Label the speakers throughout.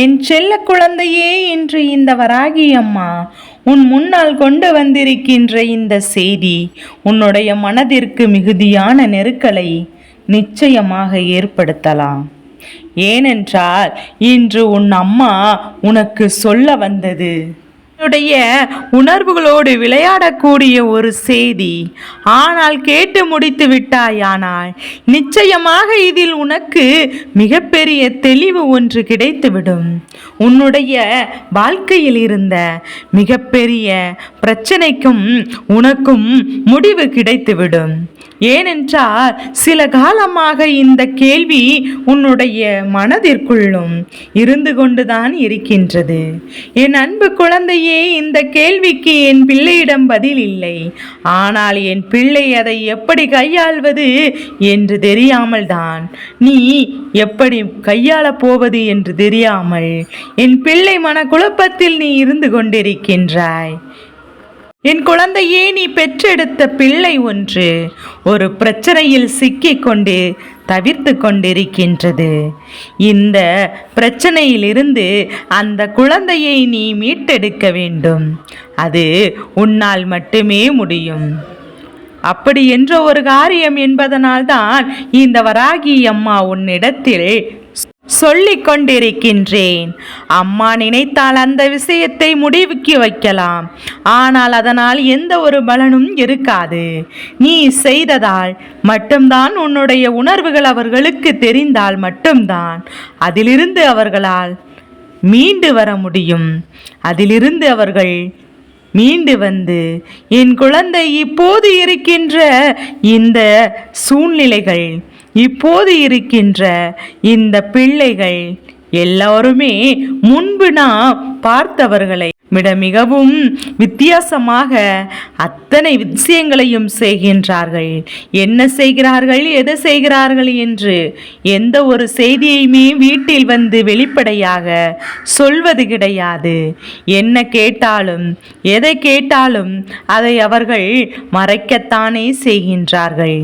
Speaker 1: என் செல்ல குழந்தையே இன்று இந்த வராகி அம்மா உன் முன்னால் கொண்டு வந்திருக்கின்ற இந்த செய்தி உன்னுடைய மனதிற்கு மிகுதியான நெருக்கலை நிச்சயமாக ஏற்படுத்தலாம். ஏனென்றால் இன்று உன் அம்மா உனக்கு சொல்ல வந்தது. உன்னுடைய உணர்வுகளோடு விளையாடக்கூடிய ஒரு செய்தி. ஆனால் கேட்டு முடித்து விட்டாயானால் நிச்சயமாக இதில் உனக்கு மிகப்பெரிய தெளிவு ஒன்று கிடைத்துவிடும். உன்னுடைய வாழ்க்கையில் இருந்த மிகப்பெரிய பிரச்சனைக்கும் உனக்கும் முடிவு கிடைத்துவிடும். ஏனென்றால் சில காலமாக இந்த கேள்வி உன்னுடைய மனதிற்குள்ளும் இருந்து கொண்டுதான் இருக்கின்றது. என் அன்பு குழந்தையே இந்த கேள்விக்கு என் பிள்ளையிடம் பதில் இல்லை. ஆனால் என் பிள்ளை அதை எப்படி கையாள்வது என்று தெரியாமல் தான் நீ எப்படி கையாளப் போவது என்று தெரியாமல் என் பிள்ளை மனக்குழப்பத்தில் நீ இருந்து கொண்டிருக்கின்றாய். என் குழந்தையே நீ பெற்றெடுத்த பிள்ளை ஒன்று ஒரு பிரச்சனையில் சிக்கிக்கொண்டு தவிர்த்து கொண்டிருக்கின்றது. இந்த பிரச்சனையிலிருந்து அந்த குழந்தையை நீ மீட்டெடுக்க வேண்டும். அது உன்னால் மட்டுமே முடியும். அப்படி என்ற ஒரு காரியம் என்பதனால்தான் இந்த வராகி அம்மா உன்னிடத்தில் சொல்லிக் கொண்டிருக்கின்றேன் அம்மா நினைத்தால் அந்த விஷயத்தை முடிவுக்கு வைக்கலாம். ஆனால் அதனால் எந்த ஒரு பலனும் இருக்காது. நீ செய்ததால் மட்டும்தான் உன்னுடைய உணர்வுகள் அவர்களுக்கு தெரிந்தால் மட்டும்தான் அதிலிருந்து அவர்களால் மீண்டு வர முடியும். அதிலிருந்து அவர்கள் மீண்டு வந்து என் குழந்தை இப்போது இருக்கின்ற இந்த சூழ்நிலைகள் இப்போது இருக்கின்ற இந்த பிள்ளைகள் எல்லோருமே முன்பு நான் பார்த்தவர்களை விட மிகவும் வித்தியாசமாக அத்தனை விஷயங்களையும் செய்கின்றார்கள். என்ன செய்கிறார்கள் எதை செய்கிறார்கள் என்று எந்த ஒரு செய்தியையுமே வீட்டில் வந்து வெளிப்படையாக சொல்வது கிடையாது. என்ன கேட்டாலும் எதை கேட்டாலும் அதை அவர்கள் மறைக்கத்தானே செய்கின்றார்கள்.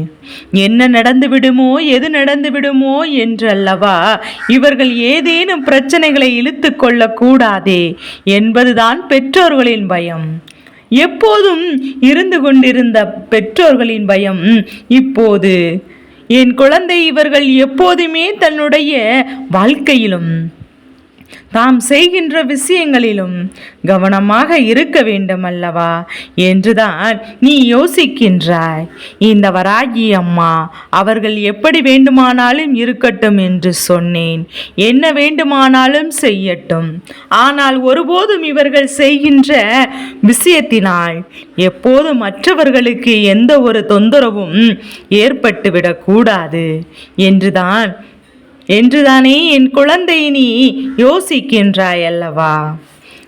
Speaker 1: என்ன நடந்து விடுமோ எது நடந்து விடுமோ என்றல்லவா இவர்கள் ஏதேனும் பிரச்சனைகளை இழுத்து கொள்ளக்கூடாதே என்பதுதான் பெற்றோர்களின் பயம். எப்போதும் இருந்து கொண்டிருந்த பெற்றோர்களின் பயம் இப்போது என் குழந்தை இவர்கள் எப்போதுமே தன்னுடைய வாழ்க்கையிலும் தாம் செய்கின்ற விஷயங்களிலும் கவனமாக இருக்க வேண்டும் அல்லவா என்றுதான் நீ யோசிக்கின்றாய். இந்த வராகி அம்மா அவர்கள் எப்படி வேண்டுமானாலும் இருக்கட்டும் என்று சொன்னேன். என்ன வேண்டுமானாலும் செய்யட்டும். ஆனால் ஒருபோதும் இவர்கள் செய்கின்ற விஷயத்தினால் எப்போதும் மற்றவர்களுக்கு எந்த ஒரு தொந்தரவும் ஏற்பட்டுவிடக்கூடாது என்றுதான் என்றுதானே என் குழந்தை நீ யோசிக்கின்றாய் அல்லவா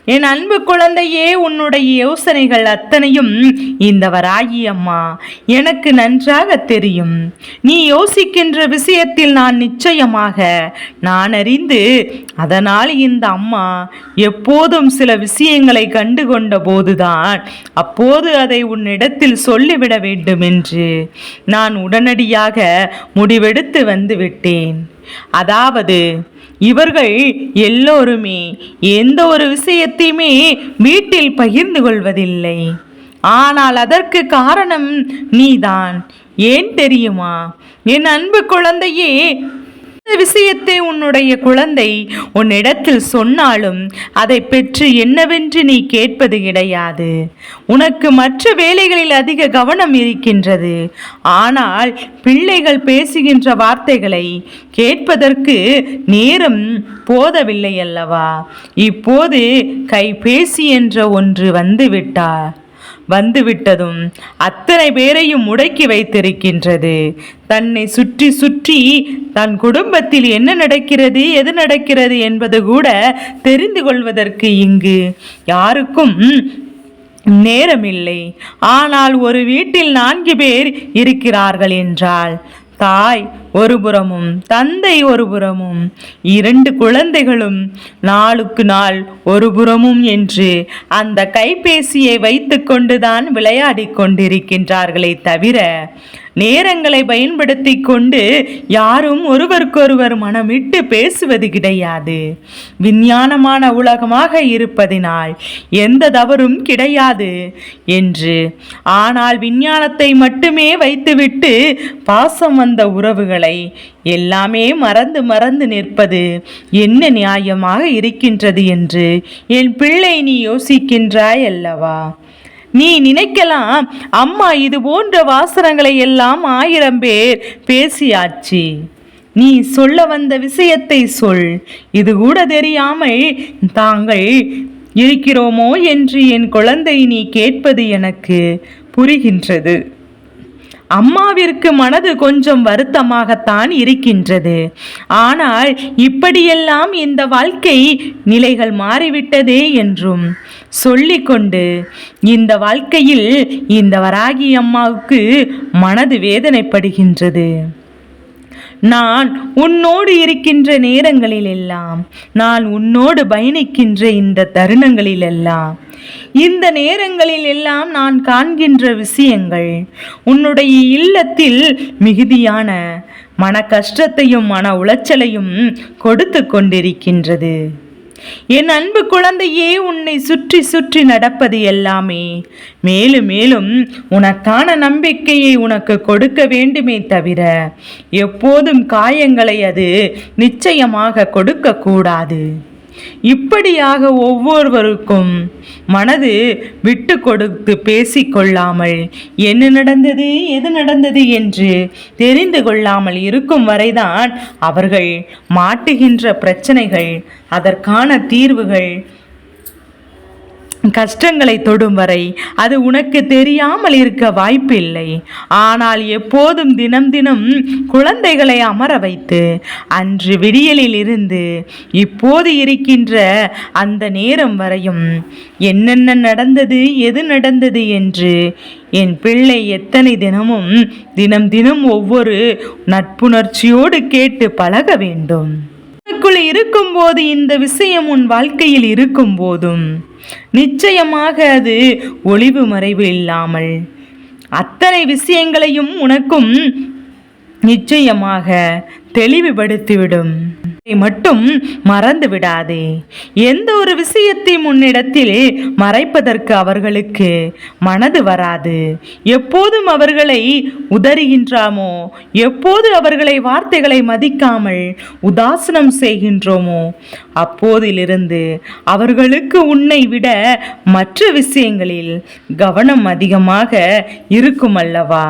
Speaker 1: என் அன்பு குழந்தையே உன்னுடைய யோசனைகள் அத்தனையும் இந்த வராகி அம்மா. எனக்கு நன்றாக தெரியும். நீ யோசிக்கின்ற விஷயத்தில் நான் நிச்சயமாக நான் அறிந்து அதனால் இந்த அம்மா எப்போதும் சில விஷயங்களை கண்டுகொண்ட போதுதான் அப்போது அதை உன்னிடத்தில் சொல்லிவிட வேண்டும் என்று நான் உடனடியாக முடிவெடுத்து வந்து விட்டேன் அதாவது இவர்கள் எல்லோருமே எந்த ஒரு விஷயத்தையுமே வீட்டில் பகிர்ந்து கொள்வதில்லை. ஆனால் அதற்கு காரணம் நீதான். ஏன் தெரியுமா? என் அன்பு குழந்தையே விஷயத்தை உன்னுடைய குழந்தை உன்னிடத்தில் சொன்னாலும் அதை பெற்று என்னவென்று நீ கேட்பது கிடையாது. உனக்கு மற்ற வேலைகளில் அதிக கவனம் இருக்கின்றது. ஆனால் பிள்ளைகள் பேசுகின்ற வார்த்தைகளை கேட்பதற்கு நேரம் போதவில்லை அல்லவா இப்போது கைபேசி என்ற ஒன்று வந்துவிட்டார். வந்துவிட்டதும் அத்தனை பேரையும் முடக்கி வைத்திருக்கின்றது. தன்னை சுற்றி சுற்றி தன் குடும்பத்தில் என்ன நடக்கிறது எது நடக்கிறது என்பது கூட தெரிந்து கொள்வதற்கு இங்கு யாருக்கும் நேரமில்லை. ஆனால் ஒரு வீட்டில் நான்கு பேர் இருக்கிறார்கள் என்றால் தாய் ஒரு புறமும் தந்தை ஒரு புறமும் இரண்டு குழந்தைகளும் நாளுக்கு நாள் ஒரு புறமும் என்று அந்த கைபேசியை வைத்துக்கொண்டுதான் விளையாடிக் கொண்டிருக்கின்றார்களே தவிர நேரங்களை பயன்படுத்தி கொண்டு யாரும் ஒருவருக்கொருவர் மனமிட்டு பேசுவது கிடையாது. விஞ்ஞானமான உலகமாக இருப்பதினால் எந்த தவறும் கிடையாது என்று. ஆனால் விஞ்ஞானத்தை மட்டுமே வைத்துவிட்டு பாசம் வந்த உறவுகளை எல்லாமே மறந்து மறந்து நிற்பது என்ன நியாயமாக இருக்கின்றது என்று என் பிள்ளை நீ யோசிக்கின்றாய் அல்லவா நீ நினைக்கலாம் அம்மா இது போன்ற வாசனங்களை எல்லாம் ஆயிரம் பேர் பேசியாச்சு. நீ சொல்ல வந்த விஷயத்தை சொல். இது கூட தெரியாமல் தாங்கள் இருக்கிறோமோ என்று என் குழந்தை நீ கேட்பது எனக்கு புரிகின்றது. அம்மாவிற்கு மனது கொஞ்சம் வருத்தமாகத்தான் இருக்கின்றது. ஆனால் இப்படியெல்லாம் இந்த வாழ்க்கை நிலைகள் மாறிவிட்டதே என்றும் சொல்லிக்கொண்டு இந்த வாழ்க்கையில் இந்த வராகி அம்மாவுக்கு மனது வேதனைப்படுகின்றது. நான் உன்னோடு இருக்கின்ற நேரங்களில் எல்லாம் நான் உன்னோடு பயணிக்கின்ற இந்த தருணங்களில் எல்லாம் இந்த நேரங்களில் எல்லாம் நான் காண்கின்ற விஷயங்கள் உன்னுடைய இல்லத்தில் மிகுதியான மன கஷ்டத்தையும் மன உளைச்சலையும் கொடுத்து கொண்டிருக்கின்றது. என் அன்பு குழந்தையே உன்னை சுற்றி சுற்றி நடப்பது எல்லாமே. மேலும் மேலும் உனக்கான நம்பிக்கையை உனக்கு கொடுக்க வேண்டுமே தவிர எப்போதும் காயங்களை அது நிச்சயமாக கொடுக்கக்கூடாது. இப்படியாக ஒவ்வொருவருக்கும் மனது விட்டு கொடுத்து பேசிக்கொள்ளாமல் என்ன நடந்தது எது நடந்தது என்று தெரிந்து கொள்ளாமல் இருக்கும் வரைதான் அவர்கள் மாட்டுகின்ற பிரச்சனைகள் அதற்கான தீர்வுகள் கஷ்டங்களை தொடும் வரை அது உனக்கு தெரியாமல் இருக்க வாய்ப்பில்லை. ஆனால் எப்போதும் தினம் தினம் குழந்தைகளை அமர வைத்து அன்று விடியலில் இருந்து இப்போது இருக்கின்ற அந்த நேரம் வரையும் என்னென்ன நடந்தது எது நடந்தது என்று என் பிள்ளை எத்தனை தினமும் தினம் தினம் ஒவ்வொரு நட்புணர்ச்சியோடு கேட்டு பழக வேண்டும். உனக்குள் இருக்கும்போது இந்த விஷயம் உன் வாழ்க்கையில் இருக்கும் போதும் நிச்சயமாக அது ஒளிவு மறைவு இல்லாமல் அத்தனை விஷயங்களையும் உனக்கும் நிச்சயமாக தெளிவுபடுத்திவிடும். மட்டும் மறந்து விடாதே. எந்த ஒரு விஷயத்தையும் முன்னிடத்தில் மறைப்பதற்கு அவர்களுக்கு மனது வராது. எப்போதும் அவர்களை உதறுகின்றாமோ எப்போது அவர்களை வார்த்தைகளை மதிக்காமல் உதாசனம் செய்கின்றோமோ அப்போதிலிருந்து அவர்களுக்கு உன்னை விட மற்ற விஷயங்களில் கவனம் அதிகமாக இருக்கும் அல்லவா?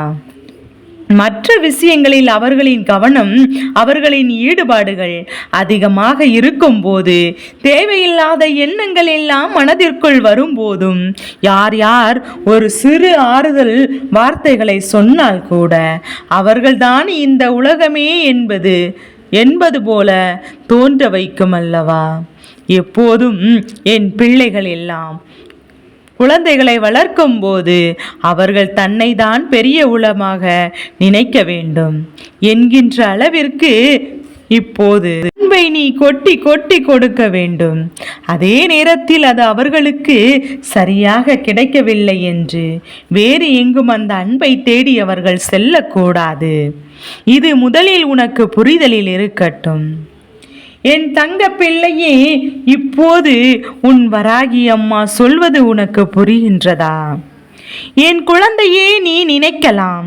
Speaker 1: மற்ற விஷயங்களில் அவர்களின் கவனம் அவர்களின் ஈடுபாடுகள் அதிகமாக இருக்கும்போது தேவையில்லாத எண்ணங்கள் எல்லாம் மனதிற்குள் வரும்போதும் யார் யார் ஒரு சிறு ஆறுதல் வார்த்தைகளை சொன்னால் கூட அவர்கள்தான் இந்த உலகமே என்பது என்பது போல தோன்ற வைக்கும் அல்லவா எப்போதும் என் பிள்ளைகள் எல்லாம் குழந்தைகளை வளர்க்கும் போது அவர்கள் தன்னை தான் பெரிய உலமாக நினைக்க வேண்டும். என்கின்ற அளவிற்கு இப்போது அன்பை நீ கொட்டி கொட்டி கொடுக்க வேண்டும். அதே நேரத்தில் அது அவர்களுக்கு சரியாக கிடைக்கவில்லை என்று வேறு எங்கும் அந்த அன்பை தேடி அவர்கள் செல்லக்கூடாது. இது முதலில் உனக்கு புரிதலில் இருக்கட்டும். என் தங்க பிள்ளையே இப்போது உன் வராகி அம்மா சொல்வது உனக்கு புரிகின்றதா? என் குழந்தையே நீ நினைக்கலாம்.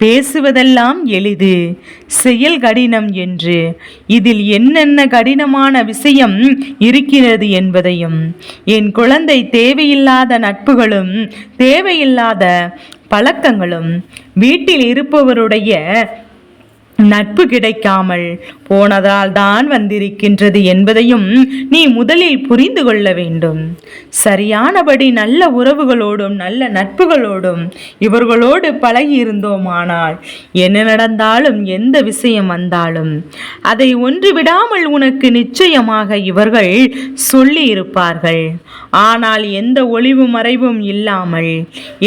Speaker 1: பேசுவதெல்லாம் எளிது. செயல் கடினம் என்று. இதில் என்னென்ன கடினமான விஷயம் இருக்கிறது என்பதையும் என் குழந்தை தேவையில்லாத நட்புகளும் தேவையில்லாத பழக்கங்களும் வீட்டில் இருப்பவருடைய நட்பு கிடைக்காமல் போனதால் தான் வந்திருக்கின்றது என்பதையும் நீ முதலில் புரிந்து கொள்ள வேண்டும். சரியானபடி நல்ல உறவுகளோடும் நல்ல நட்புகளோடும் இவர்களோடு பழகி இருந்தோமானால் என்ன நடந்தாலும் எந்த விஷயம் வந்தாலும் அதை ஒன்று விடாமல் உனக்கு நிச்சயமாக இவர்கள் சொல்லி இருப்பார்கள். ஆனால் எந்த ஒளிவு மறைவும் இல்லாமல்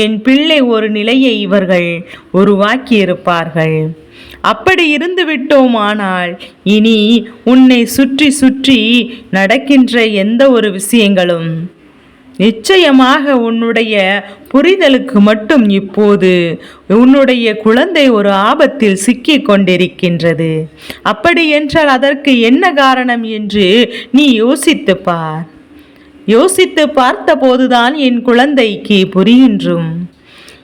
Speaker 1: என் பிள்ளை ஒரு நிலையை இவர்கள் உருவாக்கி இருப்பார்கள் அப்படி இருந்து விட்டோமானால் இனி உன்னை சுற்றி சுற்றி நடக்கின்ற எந்த ஒரு விஷயங்களும் நிச்சயமாக உன்னுடைய புரிதலுக்கு மட்டும் இப்போது உன்னுடைய குழந்தை ஒரு ஆபத்தில் சிக்கிக் கொண்டிருக்கின்றது. அப்படி என்றால் அதற்கு என்ன காரணம் என்று நீ யோசித்துப் பார். யோசித்து பார்த்தபோதுதான் என் குழந்தைக்கு புரிகின்றும்.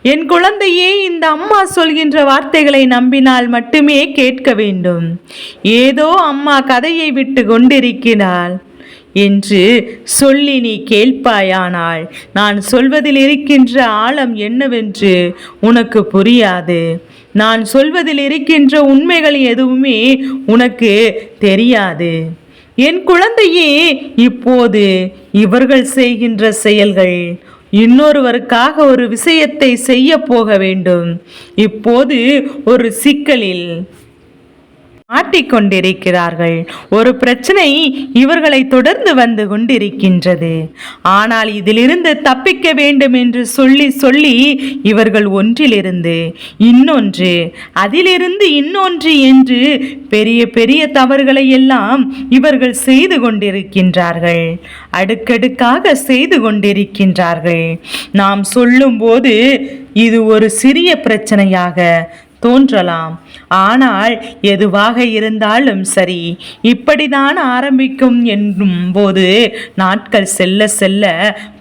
Speaker 1: என் குழந்தையே இந்த அம்மா சொல்கின்ற வார்த்தைகளை நம்பினால் மட்டுமே கேட்க வேண்டும். ஏதோ அம்மா கதையை விட்டு கொண்டிருக்கிறாள் என்று சொல்லி நீ கேட்பாயானால் நான் சொல்வதில் இருக்கின்ற ஆழம் என்னவென்று உனக்கு புரியாது. நான் சொல்வதில் இருக்கின்ற உண்மைகள் எதுவுமே உனக்கு தெரியாது. என் குழந்தையே இப்போது இவர்கள் செய்கின்ற செயல்கள் இன்னொருவருக்காக ஒரு விஷயத்தை செய்ய போக வேண்டும். இப்போது ஒரு சிக்கலில் மாட்டிக்கொண்டிருக்கிறார்கள். ஒரு பிரச்சனை இவர்களை தொடர்ந்து வந்து கொண்டிருக்கின்றது. ஆனால் இதிலிருந்து தப்பிக்க வேண்டும் என்று சொல்லி சொல்லி இவர்கள் ஒன்றிலிருந்து இன்னொன்று அதிலிருந்து இன்னொன்று என்று பெரிய பெரிய தவறுகளை எல்லாம் இவர்கள் செய்து கொண்டிருக்கின்றார்கள். அடுக்கடுக்காக செய்து கொண்டிருக்கின்றார்கள். நாம் சொல்லும்போது இது ஒரு சிறிய பிரச்சனையாக தோன்றலாம். ஆனால் எதுவாக இருந்தாலும் சரி இப்படிதான் ஆரம்பிக்கும் என்னும் போது நாட்கள் செல்ல செல்ல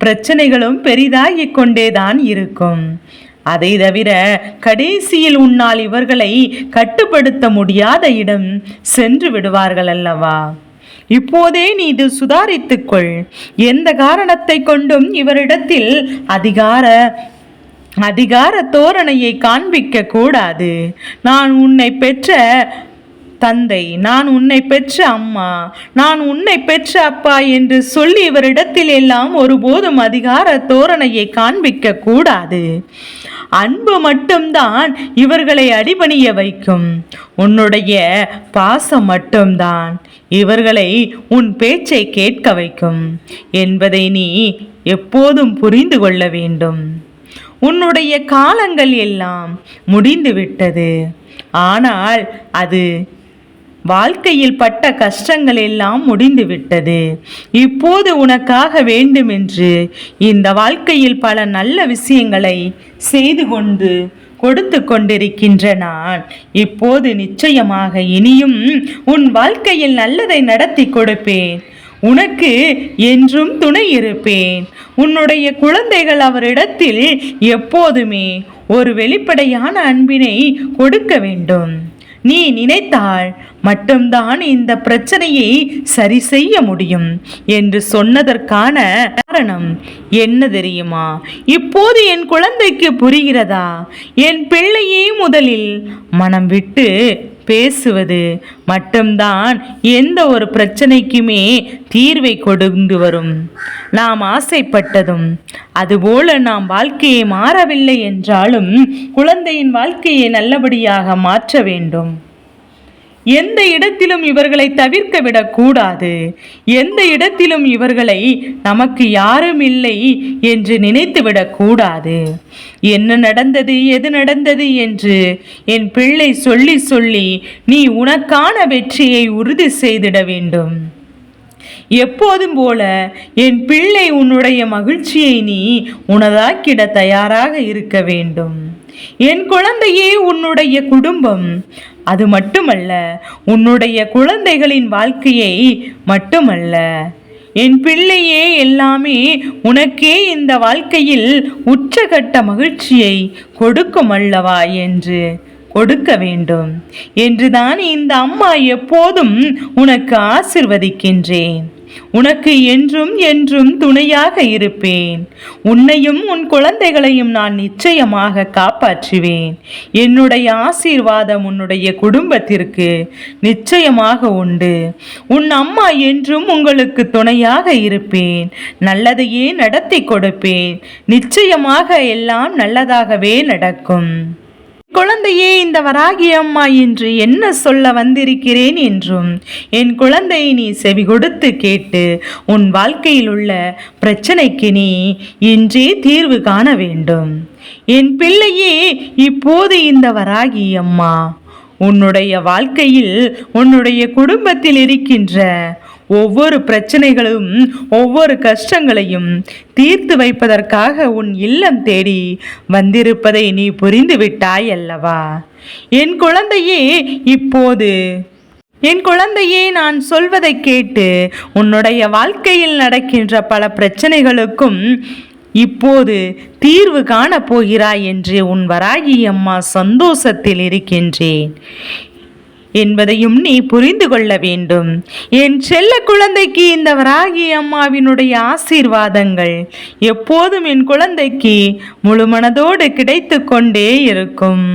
Speaker 1: பிரச்சனைகளும் பெரிதாகிக் கொண்டேதான் இருக்கும். அதை தவிர கடைசியில் உன்னால் இவர்களை கட்டுப்படுத்த முடியாத இடம் சென்று விடுவார்கள் அல்லவா? இப்போதே நீ இது சுதாரித்துக்கொள் எந்த காரணத்தை கொண்டும் இவரிடத்தில் அதிகார அதிகார தோரணையை காண்பிக்க கூடாது. நான் உன்னை பெற்ற தந்தை நான் உன்னை பெற்ற அம்மா நான் உன்னை பெற்ற அப்பா என்று சொல்லி இவரிடத்தில் எல்லாம் ஒருபோதும் அதிகார தோரணையை காண்பிக்க கூடாது. அன்பு மட்டும்தான் இவர்களை அடிபணிய வைக்கும். உன்னுடைய பாசம் மட்டும்தான் இவர்களை உன் பேச்சை கேட்க வைக்கும் என்பதை நீ எப்போதும் புரிந்து கொள்ள வேண்டும். உன்னுடைய காலங்கள் எல்லாம் முடிந்துவிட்டது. ஆனால் அது வாழ்க்கையில் பட்ட கஷ்டங்கள் எல்லாம் முடிந்துவிட்டது. இப்போது உனக்காக வேண்டுமென்று இந்த வாழ்க்கையில் பல நல்ல விஷயங்களை செய்து கொண்டு கொடுத்து கொண்டிருக்கின்ற நான் இப்போது நிச்சயமாக இனியும் உன் வாழ்க்கையில் நல்லதை நடத்தி கொடுப்பேன். உனக்கு என்றும் துணை இருப்பேன். உன்னுடைய குழந்தைகள் அவரிடத்தில் எப்போதுமே ஒரு வெளிப்படையான அன்பினை கொடுக்க வேண்டும். நீ நினைத்தால் மட்டும்தான் இந்த பிரச்சனையை சரி செய்ய முடியும் என்று சொன்னதற்கான காரணம் என்ன தெரியுமா? இப்போது என் குழந்தைக்கு புரிகிறதா? என் பிள்ளையே முதலில் மனம் விட்டு பேசுவது மட்டும்தான் எந்த ஒரு பிரச்சனைக்குமே தீர்வை கொடுந்து வரும். நாம் ஆசைப்பட்டதும் அதுபோல நாம் வாழ்க்கையை மாறவில்லை என்றாலும் குழந்தையின் வாழ்க்கையை நல்லபடியாக மாற்ற வேண்டும். எந்த இடத்திலும் இவர்களை தவிர்க்க விடக்கூடாது. எந்த இடத்திலும் இவர்களை நமக்கு யாரும் இல்லை என்று நினைத்து விடக்கூடாது. என்ன நடந்தது எது நடந்தது என்று என் பிள்ளை சொல்லி சொல்லி நீ உனக்கான வெற்றியை உறுதி செய்திட வேண்டும். எப்போதும் போல என் பிள்ளை உன்னுடைய மகிழ்ச்சியை நீ உனதாக்கிட தயாராக இருக்க வேண்டும். என் குழந்தையே உன்னுடைய குடும்பம். அது மட்டுமல்ல உன்னுடைய குழந்தைகளின் வாழ்க்கையை மட்டுமல்ல. என் பிள்ளையே எல்லாமே உனக்கே இந்த வாழ்க்கையில் உச்சகட்ட மகிழ்ச்சியை கொடுக்கும் அல்லவா என்று கொடுக்க வேண்டும். என்றுதான் இந்த அம்மா எப்போதும் உனக்கு ஆசிர்வதிக்கின்றேன். உனக்கு என்றும் என்றும் துணையாக இருப்பேன். உன்னையும் உன் குழந்தைகளையும் நான் நிச்சயமாக காப்பாற்றுவேன். என்னுடைய ஆசீர்வாதம் உன்னுடைய குடும்பத்திற்கு நிச்சயமாக உண்டு. உன் அம்மா என்றும் உங்களுக்கு துணையாக இருப்பேன். நல்லதையே நடத்தி கொடுப்பேன். நிச்சயமாக எல்லாம் நல்லதாகவே நடக்கும். குழந்தையே இந்த வராகி அம்மா என்று என்ன சொல்ல வந்திருக்கிறேன் என்றும் என் குழந்தையை நீ செவி கொடுத்து கேட்டு உன் வாழ்க்கையில் உள்ள பிரச்சனைக்கு நீ இன்றே தீர்வு காண வேண்டும். என் பிள்ளையே இப்போது இந்த வராகி அம்மா உன்னுடைய வாழ்க்கையில் உன்னுடைய குடும்பத்தில் இருக்கின்ற ஒவ்வொரு பிரச்சனைகளும் ஒவ்வொரு கஷ்டங்களையும் தீர்த்து வைப்பதற்காக உன் இல்லம் தேடி வந்திருப்பதை நீ புரிந்து விட்டாய் அல்லவா? என் குழந்தையே இப்போது. என் குழந்தையே நான் சொல்வதை கேட்டு உன்னுடைய வாழ்க்கையில் நடக்கின்ற பல பிரச்சனைகளுக்கும் இப்போது தீர்வு காணப் போகிறாய் என்று உன் வராகி அம்மா சந்தோஷத்தில் இருக்கின்றேன். என்பதையும் நீ புரிந்து கொள்ள வேண்டும். என் செல்ல குழந்தைக்கு இந்த வராகி அம்மாவினுடைய ஆசீர்வாதங்கள் எப்போதும் என் குழந்தைக்கு முழு மனதோடு கிடைத்து கொண்டே இருக்கும்.